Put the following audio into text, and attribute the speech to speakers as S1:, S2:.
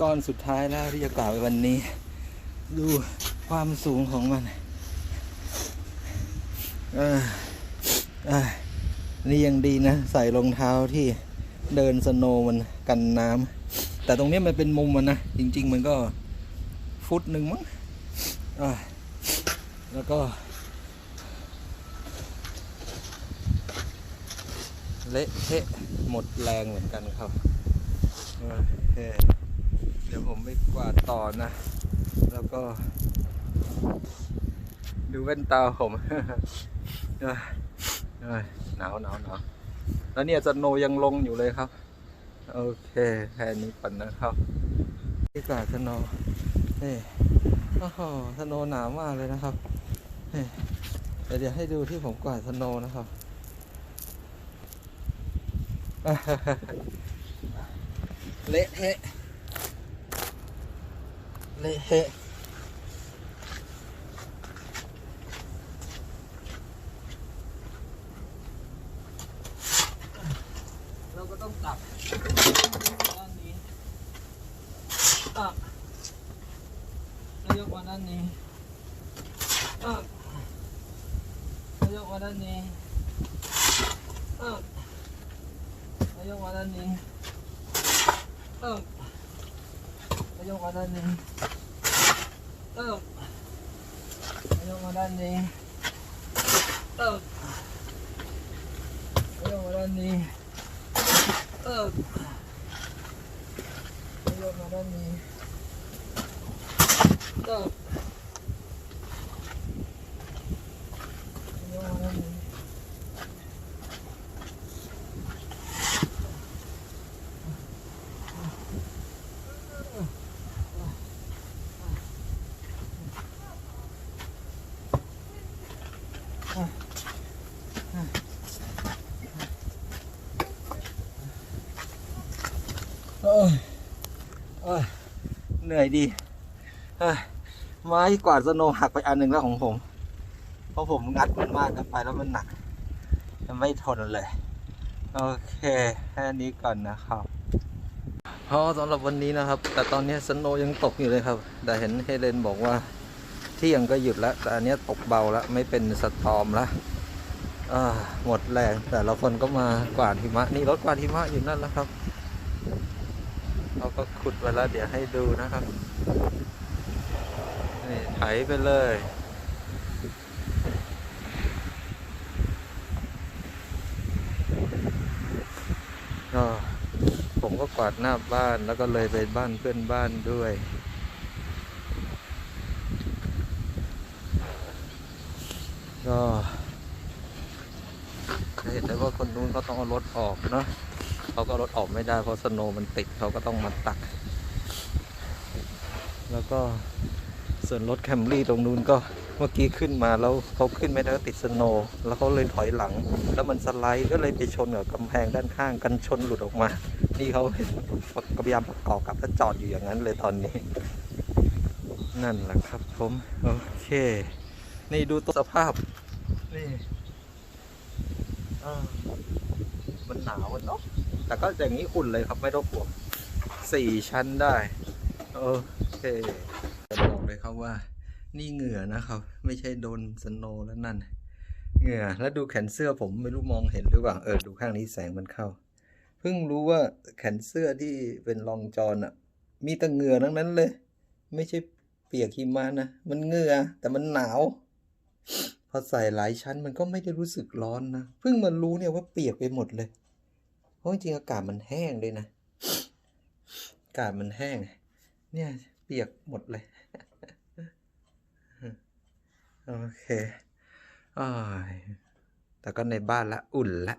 S1: ก้อนสุดท้ายแล้วที่จะกล่าวไปวันนี้ ดูความสูงของมัน เออเออนี่ยังดีนะ ใส่รองเท้าที่เดินสโนว์มันกันน้ำแต่ตรงนี้มันเป็นมุมมันนะ จริง ๆ มันก็ฟุตหนึ่งมั้งอ่าแล้วก็ เละเทะหมดแรงเหมือนกันครับโอเคเดี๋ยวผมไปกวาดต่อนะ แล้วก็ ดูแว่นตาผมเอ้ยเอ้ยหนาวหนาวหนาวแล้วเนี่ยสโนยังลงอยู่เลยครับ โอเคแค่นี้ก่อนนะครับที่กาดสโนว์นี่โอ้โหสโนหนาวมากเลยนะครับเดี๋ยวเดี๋ยวให้ดูที่ผมกวาดสโนนะครับ เละเทะเละเทะเราก็ต้องกลับด้านนี้อะแล้วยกมาด้านนี้อะแล้วยกมาด้านนี้อะแล้วยกมาด้านนี้เออแล้วยกมาด้านนี้เออแล้วยก มาด้านนี้เออแล้วยกมาด้านนี้เออแล้วยกมาด้านนี้เออแล้วยกมาด้านนี้ โอ้ยโอ้ย เหนื่อยดีไม้กวาดสโนหักไปอันหนึ่งแล้วของผม เพราะผมงัดมันมากกินไปแล้วมันหนักมันไม่ทนเลย โอเคแค่นี้ก่อนนะครับพอสำหรับวันนี้นะครับ แต่ตอนนี้สโนยังตกอยู่เลยครับ แต่เห็นเฮเลนบอกว่าที่ยังก็หยุดแล้ว แต่อันนี้ตกเบาแล้วไม่เป็นสตอมแล้วอ่าหมดแรงแต่ละคนก็มากวาดหิมะนี่รถกวาดหิมะอยู่นั่นแล้วครับ เราก็ขุดไว้แล้วเดี๋ยวให้ดูนะครับ นี่ไถไปเลยก็ผมก็กวาดหน้าบ้านแล้วก็เลยไปบ้านเพื่อนบ้านด้วย ก็เห็นได้ว่าคนนู้นเขาต้องเอารถออกเนาะ เขาก็รถออกไม่ได้ เพราะสโนว์มันติดเขาก็ต้องมาตัก แล้วก็ส่วนรถแคมรี่ตรงนู้นก็เมื่อกี้ขึ้นมาแล้วเขาขึ้นไม่ได้ก็ติดสโนว์แล้วเขาเลยถอยหลัง แล้วมันสไลด์ก็เลยไปชนกับกำแพงด้านข้างกันชนหลุดออกมา นี่เขาพยายามประกอบกับแล้วจอดอยู่อย่างนั้นเลยตอนนี้ นั่นแหละครับผม โอเค นี่ดูตัวสภาพ นี่อ่ามันหนาวเนาะ แต่ก็อย่างนี้อุ่นเลยครับไม่ต้องห่วงสี่ชั้นได้ โอเคจะบอกเลยครับว่า นี่เหงื่อนะครับ ไม่ใช่โดนสโนแล้วนั่น เหงื่อแล้วดูแขนเสื้อผมไม่รู้มองเห็นหรือเปล่าเออดูข้างนี้แสงมันเข้า เพิ่งรู้ว่าแขนเสื้อที่เป็นรองจอนอะ มีแต่เหงื่อทั้งนั้นเลย ไม่ใช่เปียกหิมะนะมันเหงื่อแต่มันหนาวพอใส่หลายชั้นมันก็ไม่ได้รู้สึกร้อนนะ เพิ่งมารู้เนี่ยว่าเปียกไปหมดเลย ราะจริงอากาศมันแห้งเลยนะ อากาศมันแห้ง เนี่ย เปียกหมดเลย โอเคอ๋อแต่ก็ในบ้านละอุ่นละ